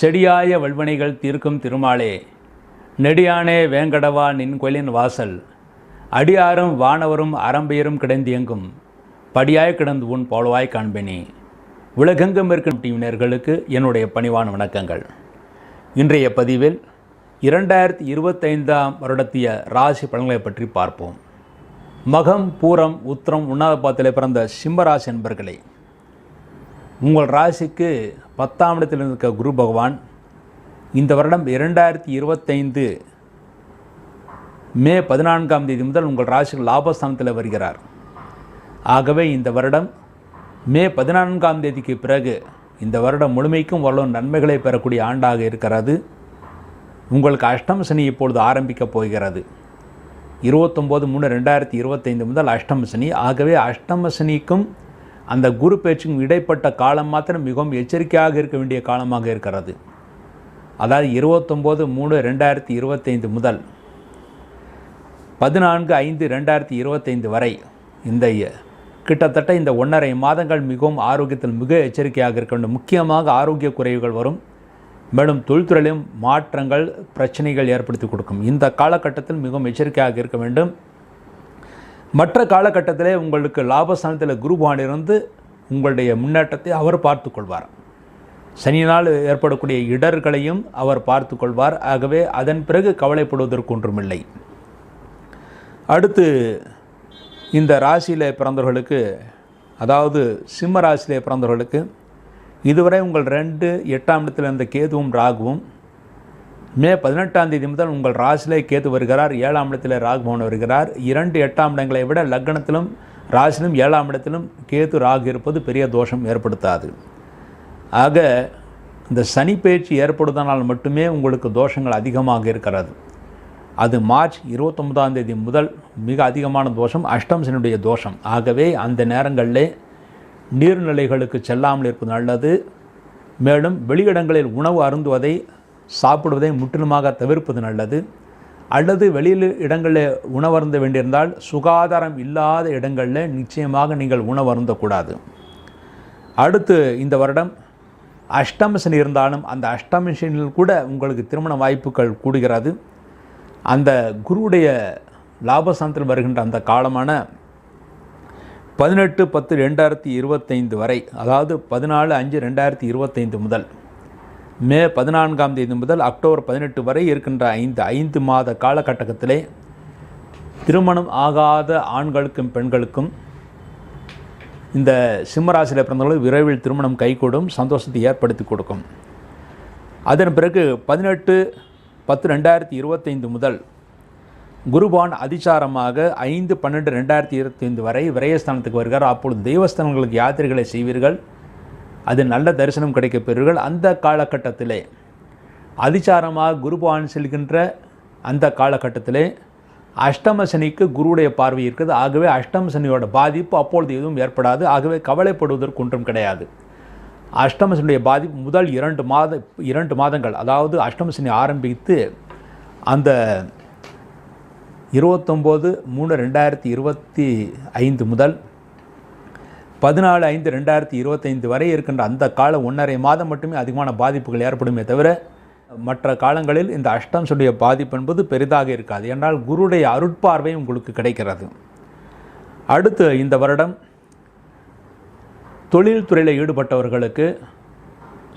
செடியாய வல்வனைகள் தீர்க்கும் திருமாலே. நெடியானே வேங்கடவா நின் கோயிலின் வாசல். அடியாரும் வானவரும் அறம்பெயரும் கிடந்தியங்கும். படியாய் கிடந்து உன் போலவாய் காண்பினி. உலகெங்கும் இருக்கும் டிவினர்களுக்கு என்னுடைய பணிவான வணக்கங்கள். இன்றைய பதிவில் இரண்டாயிரத்தி இருபத்தைந்தாம் வருடத்திய ராசி பலன்களை பற்றி பார்ப்போம். மகம் பூரம் உத்திரம் உண்ணாத பாத்திலே பிறந்த சிம்மராசி என்பர்களே உங்கள் ராசிக்கு பத்தாம் இடத்தில் இருக்க குரு பகவான் இந்த வருடம் இரண்டாயிரத்தி இருபத்தைந்து மே பதினான்காம் தேதி முதல் உங்கள் ராசிக்கு லாபஸ்தானத்தில் வருகிறார். ஆகவே இந்த வருடம் மே பதினான்காம் தேதிக்கு பிறகு இந்த வருடம் முழுமைக்கும் வரலும் நன்மைகளை பெறக்கூடிய ஆண்டாக இருக்கிறது. உங்களுக்கு அஷ்டம் சனி இப்பொழுது ஆரம்பிக்கப் போகிறது. இருபத்தொம்போது மூணு ரெண்டாயிரத்தி இருபத்தைந்து முதல் அஷ்டம சனி. ஆகவே அஷ்டம சனிக்கும் அந்த குரு பேச்சுக்கும் இடைப்பட்ட காலம் மாத்திரம் மிகவும் எச்சரிக்கையாக இருக்க வேண்டிய காலமாக இருக்கிறது. அதாவது இருபத்தொம்போது மூணு ரெண்டாயிரத்தி இருபத்தைந்து முதல் பதினான்கு ஐந்து ரெண்டாயிரத்தி இருபத்தைந்து வரை இந்த கிட்டத்தட்ட இந்த ஒன்றரை மாதங்கள் மிகவும் ஆரோக்கியத்தில் மிக எச்சரிக்கையாக இருக்க வேண்டும். முக்கியமாக ஆரோக்கிய குறைவுகள் வரும். மேலும் தொழில்துறையிலும் மாற்றங்கள் பிரச்சனைகள் ஏற்படுத்தி கொடுக்கும். இந்த காலகட்டத்தில் மிகவும் எச்சரிக்கையாக இருக்க வேண்டும். மற்ற காலகட்டத்திலே உங்களுக்கு லாபஸ்தானத்தில் குருபான் இருந்து உங்களுடைய முன்னேற்றத்தை அவர் பார்த்து கொள்வார் சனியினால் ஏற்படக்கூடிய இடர்களையும் அவர் பார்த்து கொள்வார் ஆகவே அதன் பிறகு கவலைப்படுவதற்கு ஒன்றுமில்லை. அடுத்து இந்த ராசியில் பிறந்தவர்களுக்கு அதாவது சிம்ம ராசியிலே பிறந்தவர்களுக்கு இதுவரை உங்கள் ரெண்டு எட்டாம் இடத்தில் இருந்த கேதுவும் ராகுவும் மே பதினெட்டாம் தேதி முதல் உங்கள் ராசிலே கேத்து வருகிறார். ஏழாம் இடத்தில் ராகுபவன் வருகிறார். இரண்டு எட்டாம் இடங்களை விட லக்னத்திலும் ராசிலும் ஏழாம் இடத்திலும் கேத்து ராகு இருப்பது பெரிய தோஷம் ஏற்படுத்தாது. ஆக இந்த சனி பயிற்சி ஏற்படுத்தினால் மட்டுமே உங்களுக்கு தோஷங்கள் அதிகமாக இருக்கிறது. அது மார்ச் இருபத்தொன்பதாம் தேதி முதல் மிக அதிகமான தோஷம் அஷ்டம் சனியுடைய தோஷம். ஆகவே அந்த நேரங்களிலே நீர்நிலைகளுக்கு செல்லாமல் இருப்பது நல்லது. மேலும் வெளியிடங்களில் உணவு அருந்துவதை சாப்பிடுவதை முற்றிலுமாக தவிர்ப்பது நல்லது. அல்லது வெளியில் இடங்களில் உணவருந்த வேண்டியிருந்தால் சுகாதாரம் இல்லாத இடங்களில் நிச்சயமாக நீங்கள் உணவருந்தக்கூடாது. அடுத்து இந்த வருடம் அஷ்டம சனி இருந்தாலும் அந்த அஷ்டம சனியில் கூட உங்களுக்கு திருமண வாய்ப்புகள் கூடுகிறது. அந்த குருவுடைய லாபஸ்தானத்தில் வருகின்ற அந்த காலமான பதினெட்டு பத்து ரெண்டாயிரத்தி இருபத்தைந்து வரை அதாவது பதினாலு அஞ்சு ரெண்டாயிரத்தி இருபத்தைந்து முதல் மே பதினான்காம் தேதி முதல் அக்டோபர் பதினெட்டு வரை இருக்கின்ற ஐந்து ஐந்து மாத காலகட்டத்திலே திருமணம் ஆகாத ஆண்களுக்கும் பெண்களுக்கும் இந்த சிம்மராசியில் பிறந்தவர்கள் விரைவில் திருமணம் கைகூடும் சந்தோஷத்தை ஏற்படுத்தி கொடுக்கும். அதன் பிறகு பதினெட்டு பத்து ரெண்டாயிரத்தி இருபத்தைந்து முதல் குருபான் அதிசாரமாக ஐந்து பன்னெண்டு ரெண்டாயிரத்தி இருபத்தைந்து வரை விரயஸ்தானத்துக்கு வருகிறார். அப்பொழுது தெய்வஸ்தானங்களுக்கு யாத்திரைகளை செய்வீர்கள். அது நல்ல தரிசனம் கிடைக்கப்பெறுவீர்கள் அந்த காலகட்டத்திலே அதிசாரமாக குருபான் செல்கின்ற அந்த காலகட்டத்திலே அஷ்டம சனிக்கு குருவுடைய பார்வை இருக்குது ஆகவே அஷ்டம சனியோட பாதிப்பு அப்பொழுது எதுவும் ஏற்படாது. ஆகவே கவலைப்படுவதற்கு ஒன்றும் கிடையாது. அஷ்டம சனியுடைய பாதிப்பு முதல் இரண்டு மாத இரண்டு மாதங்கள் அதாவது அஷ்டம சனி ஆரம்பித்து அந்த இருபத்தொம்போது மூணு ரெண்டாயிரத்தி இருபத்தி ஐந்து முதல் பதினாலு ஐந்து ரெண்டாயிரத்தி இருபத்தைந்து வரை இருக்கின்ற அந்த கால ஒன்றரை மாதம் மட்டுமே அதிகமான பாதிப்புகள் ஏற்படுமே தவிர மற்ற காலங்களில் இந்த அஷ்டம் சொல்லிய பாதிப்பு என்பது பெரிதாக இருக்காது. என்றால் குருடைய அருட்பார்வை உங்களுக்கு கிடைக்கிறது. அடுத்து இந்த வருடம் தொழில்துறையில் ஈடுபட்டவர்களுக்கு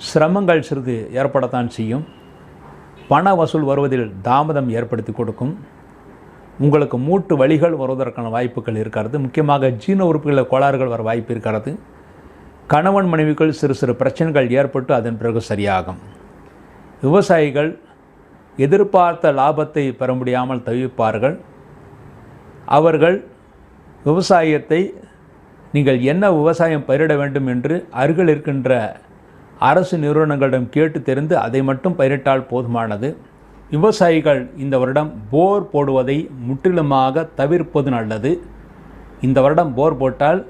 சிரமங்கள் சிறிது ஏற்படத்தான் செய்யும். பண வசூல் வருவதில் தாமதம் ஏற்படுத்தி கொடுக்கும். உங்களுக்கு மூட்டு வழிகள் வருவதற்கான வாய்ப்புகள் இருக்கிறது. முக்கியமாக ஜீன உறுப்புகளில் கோளாறுகள் வர வாய்ப்பு இருக்கிறது. கணவன் மனைவிக்குள் சிறு சிறு பிரச்சனைகள் ஏற்பட்டு அதன் பிறகு சரியாகும். விவசாயிகள் எதிர்பார்த்த லாபத்தை பெற முடியாமல் தவிப்பார்கள். அவர்கள் விவசாயத்தை நீங்கள் என்ன விவசாயம் பயிரிட வேண்டும் என்று அருகில் இருக்கின்ற அரசு நிறுவனங்களிடம் கேட்டு தெரிந்து அதை மட்டும் பயிரிட்டால் போதுமானது. விவசாயிகள் இந்த வருடம் போர் போடுவதை முற்றிலுமாக தவிர்ப்பது நல்லது. இந்த வருடம் போர் போட்டால்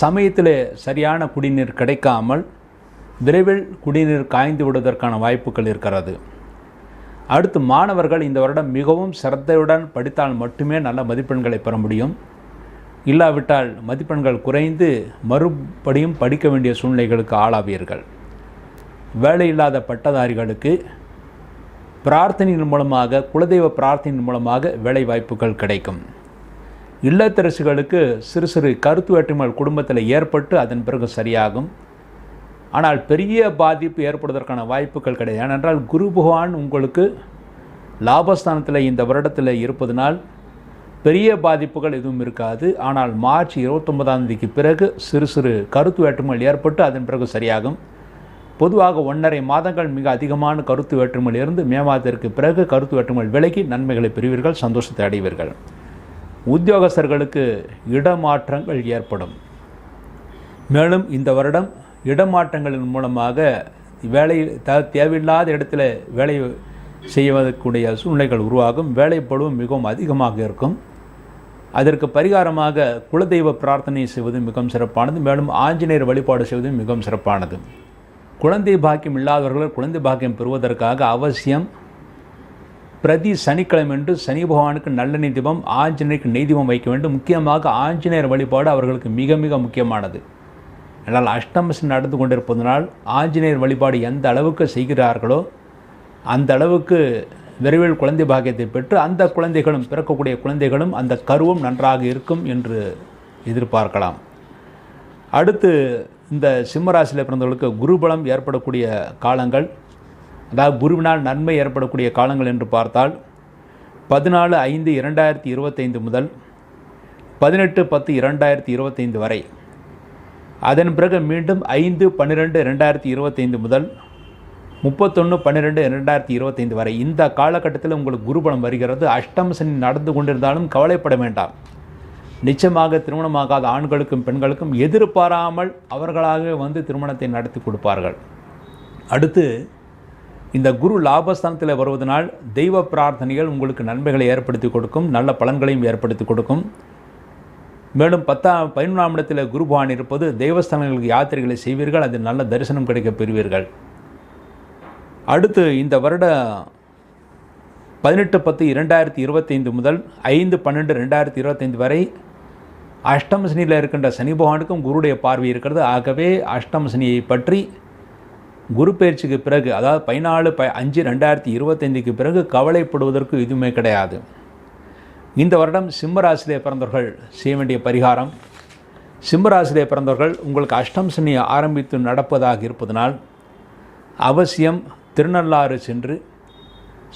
சமயத்தில் சரியான குடிநீர் கிடைக்காமல் விரைவில் குடிநீர் காய்ந்து விடுவதற்கான வாய்ப்புகள் இருக்கிறது. அடுத்து மாணவர்கள் இந்த வருடம் மிகவும் சிரத்தையுடன் படித்தால் மட்டுமே நல்ல மதிப்பெண்களை பெற முடியும். இல்லாவிட்டால் மதிப்பெண்கள் குறைந்து மறுபடியும் படிக்க வேண்டிய சூழ்நிலைகளுக்கு ஆளாவீர்கள். வேலையில்லாத பட்டதாரிகளுக்கு பிரார்த்தனையின் மூலமாக குலதெய்வ பிரார்த்தனையின் மூலமாக வேலை வாய்ப்புகள் கிடைக்கும். இல்லத்தரசுகளுக்கு சிறு சிறு கருத்து வேற்றுமைகள் குடும்பத்தில் ஏற்பட்டு அதன் பிறகு சரியாகும். ஆனால் பெரிய பாதிப்பு ஏற்படுவதற்கான வாய்ப்புகள் கிடையாது. ஏனென்றால் குரு பகவான் உங்களுக்கு லாபஸ்தானத்தில் இந்த வருடத்தில் இருப்பதனால் பெரிய பாதிப்புகள் எதுவும் இருக்காது. ஆனால் மார்ச் இருபத்தொன்பதாம் தேதிக்கு பிறகு சிறு சிறு கருத்து வேற்றுமைகள் ஏற்பட்டு அதன் பிறகு சரியாகும். பொதுவாக ஒன்றரை மாதங்கள் மிக அதிகமான கருத்து வேற்றுமையில் இருந்து மே மாதத்திற்கு பிறகு கருத்து வேற்றுமைகள் விலகி நன்மைகளை பெறுவீர்கள் சந்தோஷத்தை அடைவீர்கள். உத்தியோகஸ்தர்களுக்கு இடமாற்றங்கள் ஏற்படும். மேலும் இந்த வருடம் இடமாற்றங்களின் மூலமாக வேலை த தேவையில்லாத இடத்துல வேலை செய்வதற்குடைய சூழ்நிலைகள் உருவாகும். வேலைப்பழுவும் மிகவும் அதிகமாக இருக்கும். அதற்கு பரிகாரமாக குலதெய்வ பிரார்த்தனை செய்வது மிகவும் சிறப்பானது. மேலும் ஆஞ்சநேயர் வழிபாடு செய்வதும் மிகவும் சிறப்பானது. குழந்தை பாக்கியம் இல்லாதவர்கள் குழந்தை பாக்கியம் பெறுவதற்காக அவசியம் பிரதி சனிக்கிழமைன்று சனி பகவானுக்கு நல்ல தீபம் ஆஞ்சநேயருக்கு நெய்தீபம் வைக்க வேண்டும். முக்கியமாக ஆஞ்சநேயர் வழிபாடு அவர்களுக்கு மிக மிக முக்கியமானது. ஆனால் அஷ்டமசி நடந்து கொண்டிருப்பதனால் ஆஞ்சநேயர் வழிபாடு எந்த அளவுக்கு செய்கிறார்களோ அந்த அளவுக்கு விரைவில் குழந்தை பாக்கியத்தை பெற்று அந்த குழந்தைகளும் பிறக்கக்கூடிய குழந்தைகளும் அந்த கருவும் நன்றாக இருக்கும் என்று எதிர்பார்க்கலாம். அடுத்து இந்த சிம்மராசியில் பிறந்தவர்களுக்கு குருபலம் ஏற்படக்கூடிய காலங்கள் அதாவது குருவினால் நன்மை ஏற்படக்கூடிய காலங்கள் என்று பார்த்தால் பதினாலு ஐந்து இரண்டாயிரத்தி இருபத்தைந்து முதல் பதினெட்டு பத்து இரண்டாயிரத்தி இருபத்தைந்து வரை. அதன் பிறகு மீண்டும் ஐந்து பன்னிரெண்டு ரெண்டாயிரத்தி இருபத்தைந்து முதல் முப்பத்தொன்று பன்னிரெண்டு ரெண்டாயிரத்தி இருபத்தைந்து வரை. இந்த காலகட்டத்தில் உங்களுக்கு குருபலம் வருகிறது. அஷ்டம் சனி நடந்து கொண்டிருந்தாலும் கவலைப்பட வேண்டாம். நிச்சயமாக திருமணமாகாத ஆண்களுக்கும் பெண்களுக்கும் எதிர்பாராமல் அவர்களாக வந்து திருமணத்தை நடத்தி கொடுப்பார்கள். அடுத்து இந்த குரு லாபஸ்தானத்தில் வருவதனால் தெய்வ பிரார்த்தனைகள் உங்களுக்கு நன்மைகளை ஏற்படுத்தி கொடுக்கும் நல்ல பலன்களையும் ஏற்படுத்தி கொடுக்கும். மேலும் பத்தாம் பதினொன்றாம் இடத்தில் குருபவான் இருப்பது தெய்வஸ்தானங்களுக்கு யாத்திரைகளை செய்வீர்கள் அதில் நல்ல தரிசனம் கிடைக்க பெறுவீர்கள். அடுத்து இந்த வருட பதினெட்டு பத்து இரண்டாயிரத்தி இருபத்தைந்து முதல் ஐந்து பன்னெண்டு ரெண்டாயிரத்தி இருபத்தைந்து வரை அஷ்டம சனியில் இருக்கின்ற சனி பகவானுக்கும் குருடைய பார்வை இருக்கிறது. ஆகவே அஷ்டம சனியை பற்றி குரு பயிற்சிக்கு பிறகு அதாவது பதினாலு ப அஞ்சு ரெண்டாயிரத்தி இருபத்தைந்துக்கு பிறகு கவலைப்படுவதற்கு எதுவுமே கிடையாது. இந்த வருடம் சிம்மராசிலே பிறந்தவர்கள் செய்ய வேண்டிய பரிகாரம் சிம்மராசிலே பிறந்தவர்கள் உங்களுக்கு அஷ்டம் சனி ஆரம்பித்து நடப்பதாக இருப்பதனால் அவசியம் திருநள்ளாறு சென்று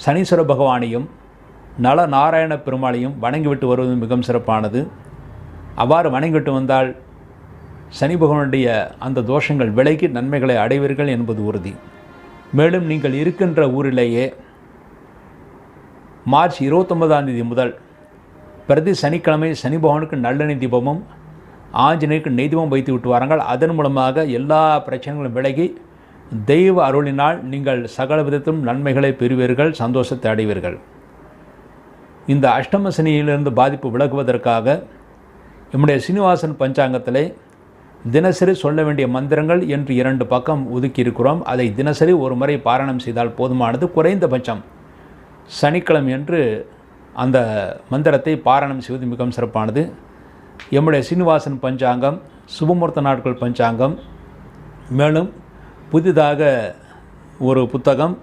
சனீஸ்வர பகவானையும் நல நாராயண பெருமாளையும் வணங்கிவிட்டு வருவது மிகவும் சிறப்பானது. அவ்வாறு வணங்கிட்டு வந்தால் சனி பகவானுடைய அந்த தோஷங்கள் விலகி நன்மைகளை அடைவீர்கள் என்பது உறுதி. மேலும் நீங்கள் இருக்கின்ற ஊரிலேயே மார்ச் இருபத்தொன்பதாம் தேதி முதல் பிரதி சனிக்கிழமை சனி பகவானுக்கு நல்லெண்ணெய் தீபமும் ஆஞ்சநேயருக்கு நெய்தீபம் வைத்து விட்டு வாருங்கள். அதன் மூலமாக எல்லா பிரச்சனைகளும் விலகி தெய்வ அருளினால் நீங்கள் சகல விதத்திலும் நன்மைகளை பெறுவீர்கள் சந்தோஷத்தை அடைவீர்கள். இந்த அஷ்டம சனியிலிருந்து பாதிப்பு விலகுவதற்காக நம்முடைய சீனிவாசன் பஞ்சாங்கத்திலே தினசரி சொல்ல வேண்டிய மந்திரங்கள் என்று இரண்டு பக்கம் ஒதுக்கி இருக்கிறோம் அதை தினசரி ஒரு முறை பாராயணம் செய்தால் போதுமானது. குறைந்தபட்சம் சனிக்கிழமை என்று அந்த மந்திரத்தை பாராயணம் செய்வது மிகவும் சிறப்பானது. எம்முடைய சீனிவாசன் பஞ்சாங்கம் சுபமுகூர்த்த நாட்கள் பஞ்சாங்கம் மேலும் புதிதாக ஒரு புத்தகம்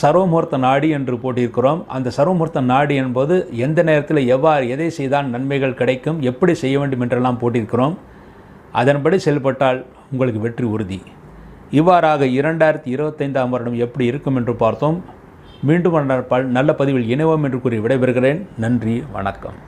சர்வமுகூர்த்த நாடி என்று போட்டிருக்கிறோம். அந்த சர்வமுகூர்த்த நாடி என்பது எந்த நேரத்தில் எவ்வாறு எதை செய்தால் நன்மைகள் கிடைக்கும் எப்படி செய்ய வேண்டும் என்றெல்லாம் போட்டிருக்கிறோம். அதன்படி செயல்பட்டால் உங்களுக்கு வெற்றி உறுதி. இவ்வாறாக இரண்டாயிரத்தி இருபத்தைந்தாம் வருடம் எப்படி இருக்கும் என்று பார்த்தோம். மீண்டும் நல்ல பதிவில் இணைவோம் என்று கூறி விடைபெறுகிறேன். நன்றி வணக்கம்.